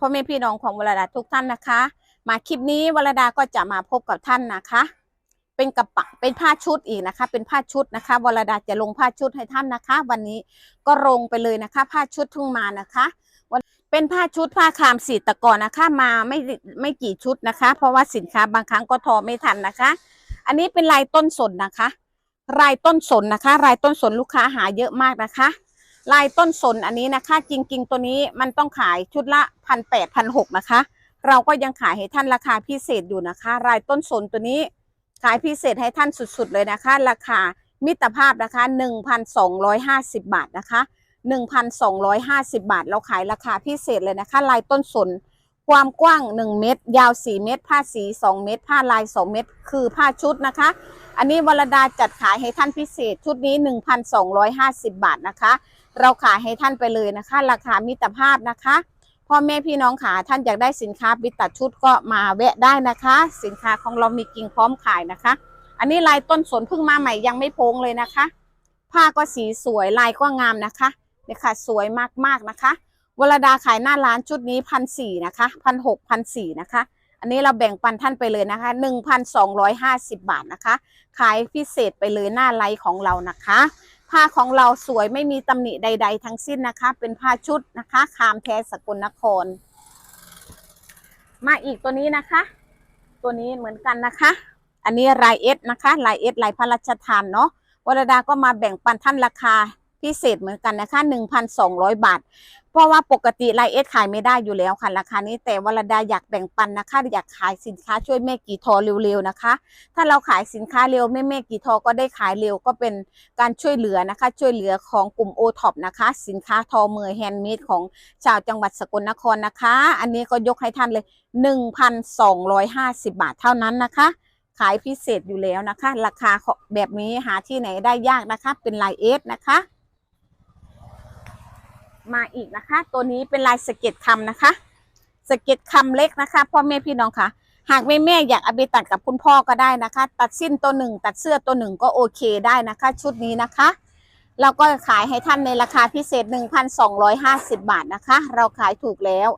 พ่อแม่พี่น้องของวรดาทุกท่านนะคะ มาคลิปนี้วรดาก็จะมาพบกับท่านนะคะ เป็นกระปะเป็นผ้าชุดอีกนะคะ เป็นผ้าชุดนะคะวรดาจะลงผ้าชุดให้ท่านนะคะ วันนี้ก็ลงไปเลยนะคะ ผ้าชุดเพิ่งมานะคะวันเป็นผ้าชุดผ้าคามสีตะกอนนะคะ มาไม่ไม่กี่ชุดนะคะ เพราะว่าสินค้าบางครั้งก็ทอไม่ทันนะคะ อันนี้เป็นลายต้นสนนะคะลายต้นสนนะคะลายต้นสนลูกค้าหาเยอะมากนะคะ ลายต้นสนอันนี้นะคะ จริง ๆ ตัวนี้มันต้องขายชุดละพันแปดพันหกนะคะ เราก็ยังขายให้ท่านราคาพิเศษอยู่นะคะ ลายต้นสนตัวนี้ขายพิเศษให้ท่านสุดๆเลยนะคะ ราคามิตรภาพนะคะ1,250บาทนะคะ1,250บาท เราขายราคาพิเศษเลยนะคะ ลายต้นสนความกว้าง 1 เมตร ยาว 4 เมตร ผ้าสี 2 เมตร ผ้าลาย 2 เมตร คือผ้าชุดนะคะ อันนี้วรดาจัดขายให้ท่านพิเศษชุดนี้ 1,250 บาทนะคะ เราขายให้ท่านไปเลยนะคะ ราคามิตรภาพนะคะพ่อแม่พี่น้องขาท่านอยากได้สินค้าบิดตัดชุดก็มาแวะได้นะคะ สินค้าของเรามีกิ่งพร้อมขายนะคะ อันนี้ลายต้นสนเพิ่งมาใหม่ยังไม่โพงเลยนะคะ ผ้าก็สีสวยลายก็งามนะคะเนี่ยค่ะสวยมากๆนะคะวรดาขายหน้าร้านชุดนี้พันสี่นะคะพันหกพันสี่นะคะ อันนี้เราแบ่งปันท่านไปเลยนะคะหนึ่งพันสองร้อยห้าสิบบาทนะคะ ขายพิเศษไปเลยหน้าไลฟ์ของเรานะคะ ผ้าของเราสวยไม่มีตำหนิใด ๆ ทั้งสิ้นนะคะ เป็นผ้าชุดนะคะ คามแท้สกลนคร มาอีกตัวนี้นะคะ ตัวนี้เหมือนกันนะคะ อันนี้ลายเอสนะคะลายเอสลายพระราชทานเนาะวรดาก็มาแบ่งปันท่านราคา พิเศษเหมือนกันนะคะ1,200 บาท เพราะว่าปกติไลเอสขายไม่ได้อยู่แล้วค่ะราคานี้แต่วรดาอยากแบ่งปันนะคะ อยากขายสินค้าช่วยแม่กี่ทอเร็วๆนะคะ ถ้าเราขายสินค้าเร็วแม่แม่กี่ทอก็ได้ขายเร็วก็เป็นการช่วยเหลือนะคะ ช่วยเหลือของกลุ่มโอท็อปนะคะ สินค้าทอมือแฮนด์เมดของชาวจังหวัดสกลนครนะคะ อันนี้ก็ยกให้ท่านเลย 1,250 บาทเท่านั้นนะคะขายพิเศษอยู่แล้วนะคะ ราคาแบบนี้หาที่ไหนได้ยากนะคะ เป็นลายเอสนะคะ มาอีกนะคะ ตัวนี้เป็นลายสเก็ตคำนะคะ สเก็ตคำเล็กนะคะพ่อแม่พี่น้องค่ะ หากแม่แม่อยากเอาไปตัดกับคุณพ่อก็ได้นะคะ ตัดสิ้นตัวหนึ่งตัดเสื้อตัวหนึ่งก็โอเคได้นะคะ ชุดนี้นะคะ เราก็ขายให้ท่านในราคาพิเศษ 1,250 บาทนะคะ เราขายถูกแล้ว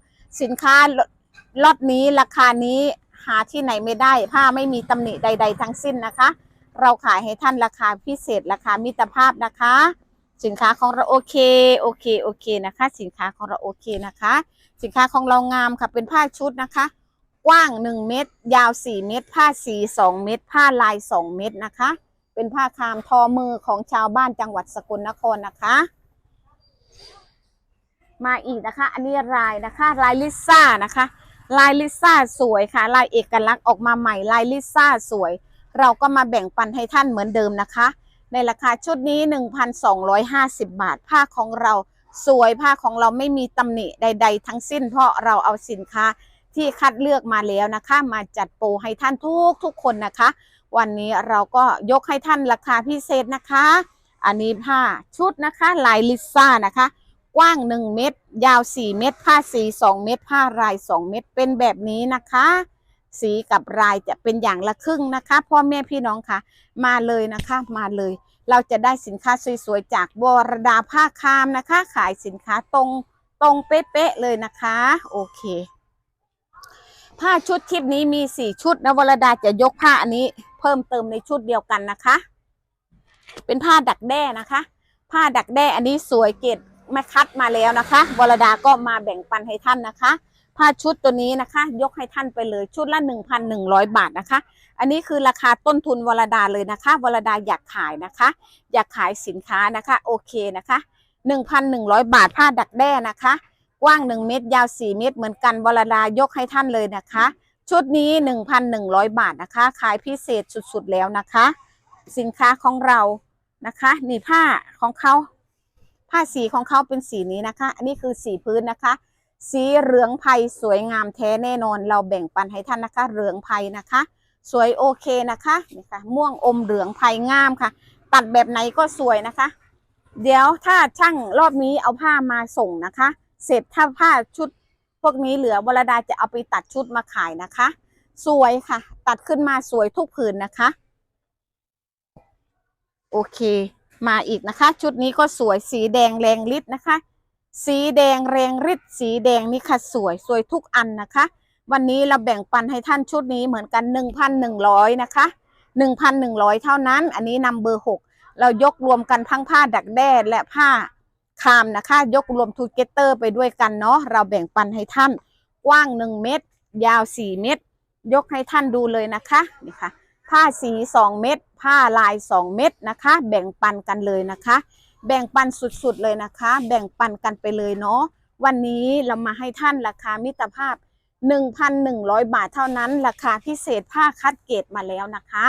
สินค้าล็อตนี้ราคานี้หาที่ไหนไม่ได้ผ้าไม่มีตำหนิใด ๆ ทั้งสิ้นนะคะ เราขายให้ท่านราคาพิเศษราคามิตรภาพนะคะ สินค้าของเราโอเคโอเคโอเคนะคะ สินค้าของเราโอเคนะคะ สินค้าของเรางามค่ะเป็นผ้าชุดนะคะ กว้าง 1 เมตร ยาว 4 เมตร ผ้าสี2เมตร ผ้าลาย 2 เมตรนะคะ เป็นผ้าคามทอมือของชาวบ้านจังหวัดสกลนครนะคะ มาอีกนะคะ อันนี้ลายนะคะลายลิซ่านะคะ ลายลิซ่าสวยค่ะ ลายเอกลักษณ์ออกมาใหม่ลายลิซ่าสวย เราก็มาแบ่งปันให้ท่านเหมือนเดิมนะคะ ในราคาชุดนี้ 1,250 บาท ผ้าของเราสวยผ้าของเราไม่มีตำหนิใด ๆ ทั้งสิ้น เพราะเราเอาสินค้าที่คัดเลือกมาแล้วนะคะ มาจัดโปรให้ท่านทุกทุกๆคนนะคะ วันนี้เราก็ยกให้ท่านราคาพิเศษนะคะ อันนี้ผ้าชุดนะคะ ลายลิซ่านะคะ กว้าง 1 เมตร ยาว 4 เมตร ผ้าสี 2 เมตร ผ้าราย 2 เมตรเป็นแบบนี้นะคะ สีกับลายจะเป็นอย่างละครึ่งนะคะพ่อแม่พี่น้องคะมาเลยนะคะมาเลย เราจะได้สินค้าสวยๆจากบรดาผ้าคามนะคะ ขายสินค้าตรงตรงเป๊ะๆเลยนะคะ โอเค ผ้าชุดคลิปนี้มี4ชุดนะวรดาจะยกผ้าอันนี้ เพิ่มเติมในชุดเดียวกันนะคะ เป็นผ้าดักแด้นะคะ ผ้าดักแด้อันนี้สวยเกตมาคัดมาแล้วนะคะวรดาก็มาแบ่งปันให้ท่านนะคะ ผ้าชุดตัวนี้นะคะ ยกให้ท่านไปเลยชุดละ 1,100 บาทนะคะ อันนี้คือราคาต้นทุนวรดาเลยนะคะ วรดาอยากขายนะคะ อยากขายสินค้านะคะ โอเคนะคะ 1,100 บาทผ้าดักแด้นะคะ กว้าง 1 เมตร ยาว 4 เมตร เหมือนกันวรดายกให้ท่านเลยนะคะ ชุดนี้ 1,100 บาทนะคะ ขายพิเศษสุดๆแล้วนะคะ สินค้าของเรานะคะนี่ผ้าของเขาผ้าสีของเขาเป็นสีนี้นะคะ อันนี้คือสีพื้นนะคะ สีเหลืองไพรสวยงามแท้แน่นอน เราแบ่งปันให้ท่านนะคะ เหลืองไพรนะคะ สวยโอเคนะคะนี่ค่ะม่วงอมเหลืองไพรงามค่ะ ตัดแบบไหนก็สวยนะคะ เดี๋ยวถ้าช่างรอบนี้เอาผ้ามาส่งนะคะ เสร็จถ้าผ้าชุดพวกนี้เหลือวรดาจะเอาไปตัดชุดมาขายนะคะ สวยค่ะ ตัดขึ้นมาสวยทุกผืนนะคะ โอเค มาอีกนะคะ ชุดนี้ก็สวยสีแดงแรงฤทธิ์นะคะ สีแดงแรงฤทธิ์สีแดงนี่ค่ะสวยสวยทุกอันนะคะ วันนี้เราแบ่งปันให้ท่านชุดนี้เหมือนกัน 1,100 นะคะ 1,100 เท่านั้น อันนี้นำเบอร์ 6 เรายกรวมกันทั้งผ้าดักแด้และผ้าคามนะคะ ยกรวมทูเกเตอร์ไปด้วยกันเนาะเราแบ่งปันให้ท่านกว้าง 1 เมตร ยาว 4 เมตร ยกให้ท่านดูเลยนะคะนี่ค่ะผ้าสี 2 เม็ดผ้าลาย 2 เม็ดนะคะ แบ่งปันกันเลยนะคะ แบ่งปันสุดๆเลยนะคะ แบ่งปันกันไปเลยเนาะวันนี้เรามาให้ท่านราคามิตรภาพ 1,100 บาทเท่านั้น ราคาพิเศษผ้าคัดเกรดมาแล้วนะคะ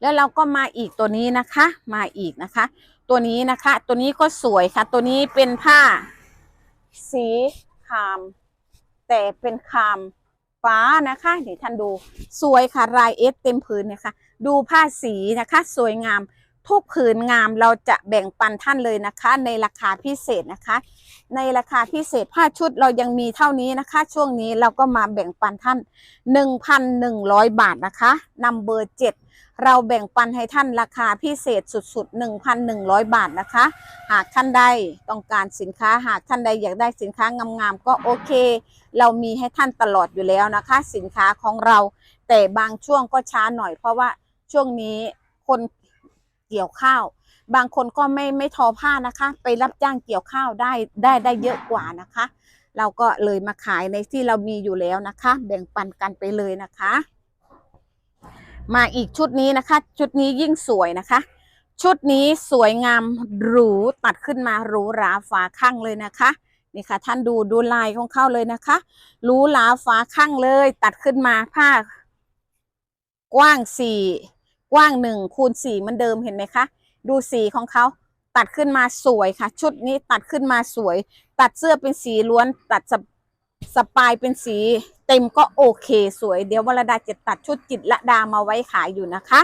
แล้วเราก็มาอีกตัวนี้นะคะ มาอีกนะคะ ตัวนี้นะคะ ตัวนี้ก็สวยค่ะ ตัวนี้เป็นผ้า สีคาม แต่เป็นคามฟ้านะคะเดี๋ยวท่านดูสวยค่ะลายเอสเต็มผืนเนี่ยค่ะ ดูผ้าสีนะคะ สวยงาม ทุกผืนงามเราจะแบ่งปันท่านเลยนะคะ ในราคาพิเศษนะคะ ในราคาพิเศษผ้าชุดเรายังมีเท่านี้นะคะ ช่วงนี้เราก็มาแบ่งปันท่าน 1,100 บาทนะคะนำเบอร์7เราแบ่งปันให้ท่านราคาพิเศษสุดๆ 1,100 บาทนะคะ หากท่านใดต้องการสินค้าหากท่านใดอยากได้สินค้างามๆก็โอเค เรามีให้ท่านตลอดอยู่แล้วนะคะ สินค้าของเรา แต่บางช่วงก็ช้าหน่อยเพราะว่า ช่วงนี้คนเกี่ยวข้าว บางคนก็ไม่ไม่ทอผ้านะคะ ไปรับจ้างเกี่ยวข้าวได้ได้ได้เยอะกว่านะคะ เราก็เลยมาขายในที่เรามีอยู่แล้วนะคะ แบ่งปันกันไปเลยนะคะ มาอีกชุดนี้นะคะ ชุดนี้ยิ่งสวยนะคะ ชุดนี้สวยงามหรูตัดขึ้นมาหรูหราฝาข้างเลยนะคะนี่ค่ะท่านดูดูลายของเขาเลยนะคะหรูหราฝาข้างเลย ตัดขึ้นมาผ้ากว้างสี่ กว้างหนึ่งคูณสี่เหมือนเดิมเห็นไหมคะ ดูสีของเขาตัดขึ้นมาสวยค่ะ ชุดนี้ตัดขึ้นมาสวย ตัดเสื้อเป็นสีล้วน ตัดสปสปายเป็นสี เต็มก็โอเคสวย เดี๋ยววรดาจะตัดชุดจิตละดามาไว้ขายอยู่นะคะ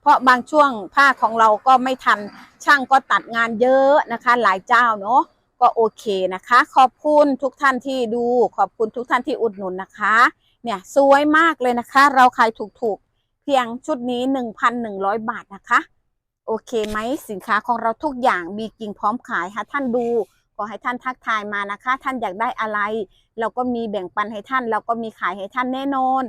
เพราะบางช่วงผ้าของเราก็ไม่ทัน ช่างก็ตัดงานเยอะนะคะ หลายเจ้าเนาะก็โอเคนะคะ ขอบคุณทุกท่านที่ดู ขอบคุณทุกท่านที่อุดหนุนนะคะ เนี่ยสวยมากเลยนะคะ เราขายถูกๆ พียงชุดนี้ 1,100 บาทนะคะ โอเคไหมสินค้าของเราทุกอย่างมีกิ่งพร้อมขายค่ะท่านดูขอให้ท่านทักทายมานะคะ ท่านอยากได้อะไร เราก็มีแบ่งปันให้ท่าน เราก็มีขายให้ท่านแน่นอน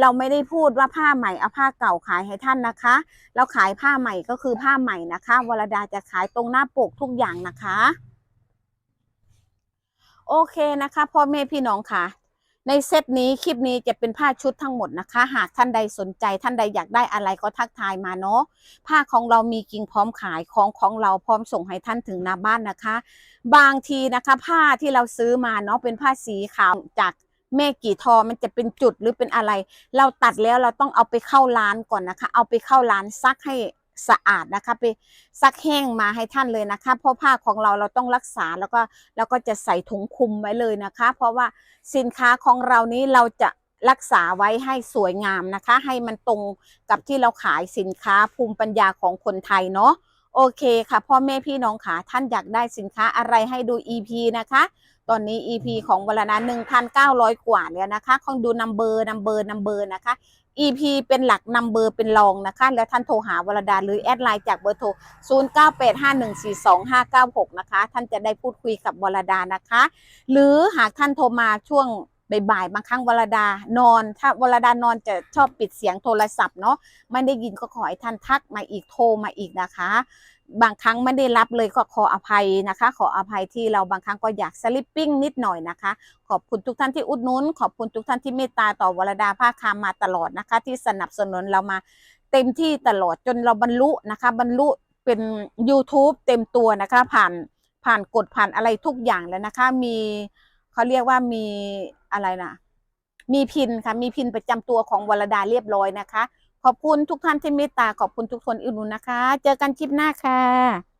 เราไม่ได้พูดว่าผ้าใหม่เอาผ้าเก่าขายให้ท่านนะคะ เราขายผ้าใหม่ก็คือผ้าใหม่นะคะวรดาจะขายตรงหน้าปกทุกอย่างนะคะ โอเคนะคะพ่อแม่พี่น้องค่ะ ในเซตนี้คลิปนี้จะเป็นผ้าชุดทั้งหมดนะคะ หากท่านใดสนใจท่านใดอยากได้อะไรก็ทักทายมาเนาะผ้าของเรามีกิ่งพร้อมขายของของเราพร้อมส่งให้ท่านถึงหน้าบ้านนะคะ บางทีนะคะ ผ้าที่เราซื้อมาเนาะเป็นผ้าสีขาวจากแม่กี่ทอมันจะเป็นจุดหรือเป็นอะไร เราตัดแล้วเราต้องเอาไปเข้าร้านก่อนนะคะ เอาไปเข้าร้านซักให้ สะอาดนะคะ ไปซักแห้งมาให้ท่านเลยนะคะ เพราะผ้าของเราเราต้องรักษาแล้วก็แล้วก็จะใส่ถุงคลุมไว้เลยนะคะ เพราะว่าสินค้าของเรานี้เราจะรักษาไว้ให้สวยงามนะคะ ให้มันตรงกับที่เราขายสินค้าภูมิปัญญาของคนไทยเนาะ โอเคค่ะพ่อแม่พี่น้องค่ะท่านอยากได้สินค้าอะไรให้ดู EP นะคะ ตอนนี้ EP ของวลนา1,900 กว่าแล้วนะคะคงดูนัมเบอร์นัมเบอร์นัมเบอร์นะคะ EP เป็นหลักนัมเบอร์เป็นรองนะคะ แล้วท่านโทรหาวรดาหรือแอดไลน์จากเบอร์โทร 0985142596 นะคะ ท่านจะได้พูดคุยกับวรดานะคะ หรือหากท่านโทรมาช่วง บ่ายๆบางครั้งวรดานอน ถ้าวรดานอนจะชอบปิดเสียงโทรศัพท์เนาะไม่ได้ยินก็ขอให้ท่านทักมาอีกโทรมาอีกนะคะ บางครั้งไม่ได้รับเลยก็ขออภัยนะคะ ขออภัยที่เราบางครั้งก็อยากสลิปปิ้งนิดหน่อยนะคะ ขอบคุณทุกท่านที่อุดหนุนขอบคุณทุกท่านที่เมตตาต่อวรดาภาคามมาตลอดนะคะ ที่สนับสนุนเรามาเต็มที่ตลอดจนเราบรรลุนะคะ บรรลุเป็น YouTube เต็มตัวนะคะผ่านผ่านกฎผ่านอะไรทุกอย่างแล้วนะคะ มีเขาเรียกว่ามี อะไรนะมีพินค่ะ มีพินประจำตัวของวรดาเรียบร้อยนะคะ ขอบคุณทุกท่านที่เมตตาขอบคุณทุกคนอุดหนุนนะคะ เจอกันคลิปหน้าค่ะ